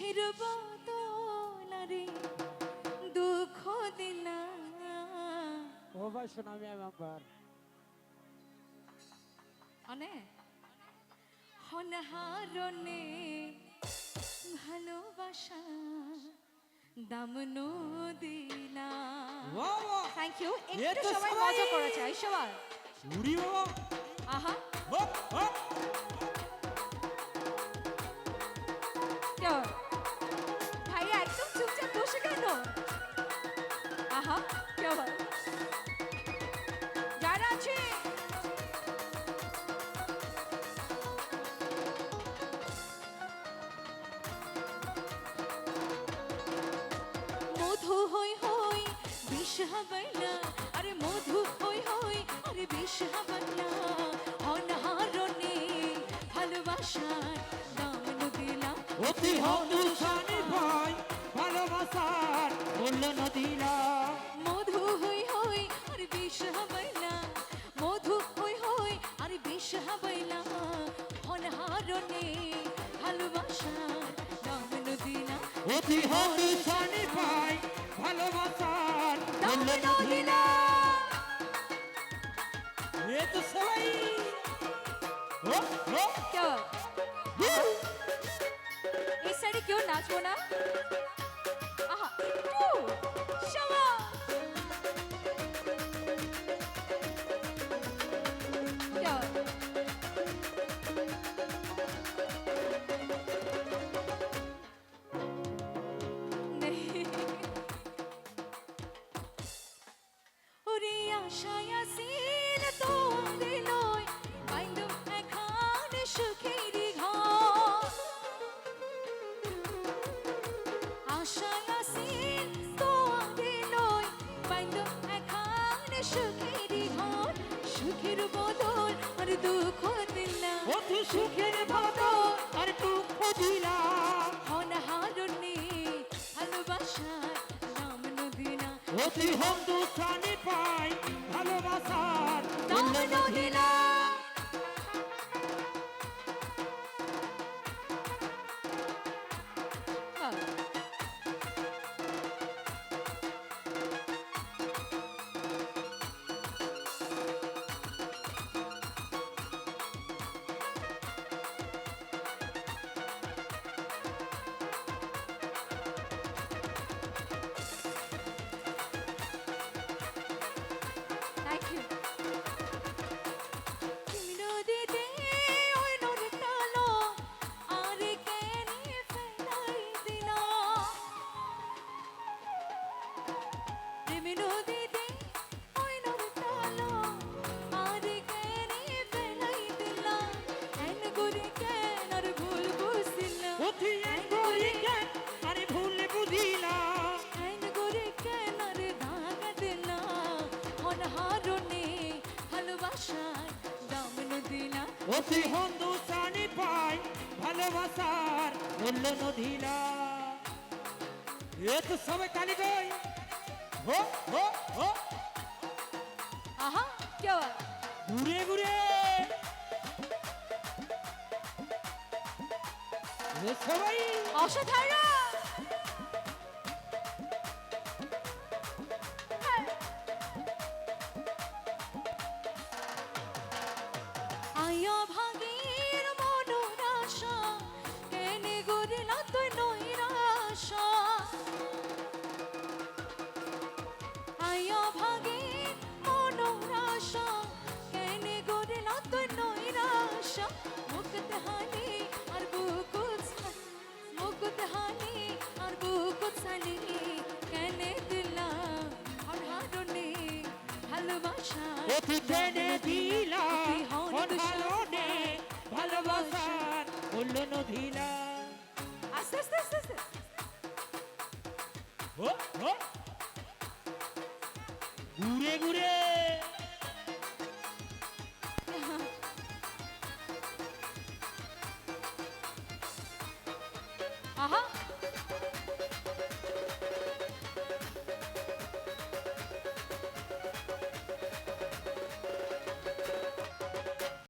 সুখের বদলারে দুঃখ দিলা। ও ভাই শোনামি আমার অনে? হনহারণে ভালোবাসা দাম দিলা। থ্যাংক ইউ একটু সবাই। মজা করেছে এই সবার। উড়ি বাবা। আহা। আরে মধু হই হই আরে বিষ হাবাইলা অনহারণে ভালোবাসার দাম দিলাম। অতি ভাই ভালোবাসার মূল্য নদীরা মধু হই হই আর বিষ হাবাইলা মধু হই হই আর বিষ হাবাইলা অনহারণে ভালোবাসার দাম দিলা অতি হনুসানি ভাই ভালোবাসার দাম মূল্য দিলা এ তো সবাই হপ হপ কেউ এই সাইডে কেউ নাচবো না আশায় আসিল তোরে লয় বাইন্দম এখন সুখেরি ঘর। আশায় আসিল তোরে লয় বাইন্দম এখন সুখেরি ঘর। সুখের বদল আর দুঃখ দিলাম। সুখের বদল আর দুঃখ দিলাম। অনহারণে ভালোবাসার অতি হন্দুস্তানি পাই ভালোবাসার নাম অতি হিন্দুস্তানি পাই ভালোবাসার মূল্য নদীলা এ তো সবাই তালি গই হো হো হো। আহা কেউ ঘুরে ঘুরে। সবাই। অসাধারণ। কেনে গরিলা তুই নৈরাশা আয়া মনোরাশা কেনে গরিলা তুই নৈরাশা মুক্ত হানি আর বুকুত মুকুত হানি আর বুকুত সানি কেনে দিলা ভালোবাসা টেনে দিলা অনহারণে ভালোবাসার মূল্য ঘুরে ঘুরে। আহা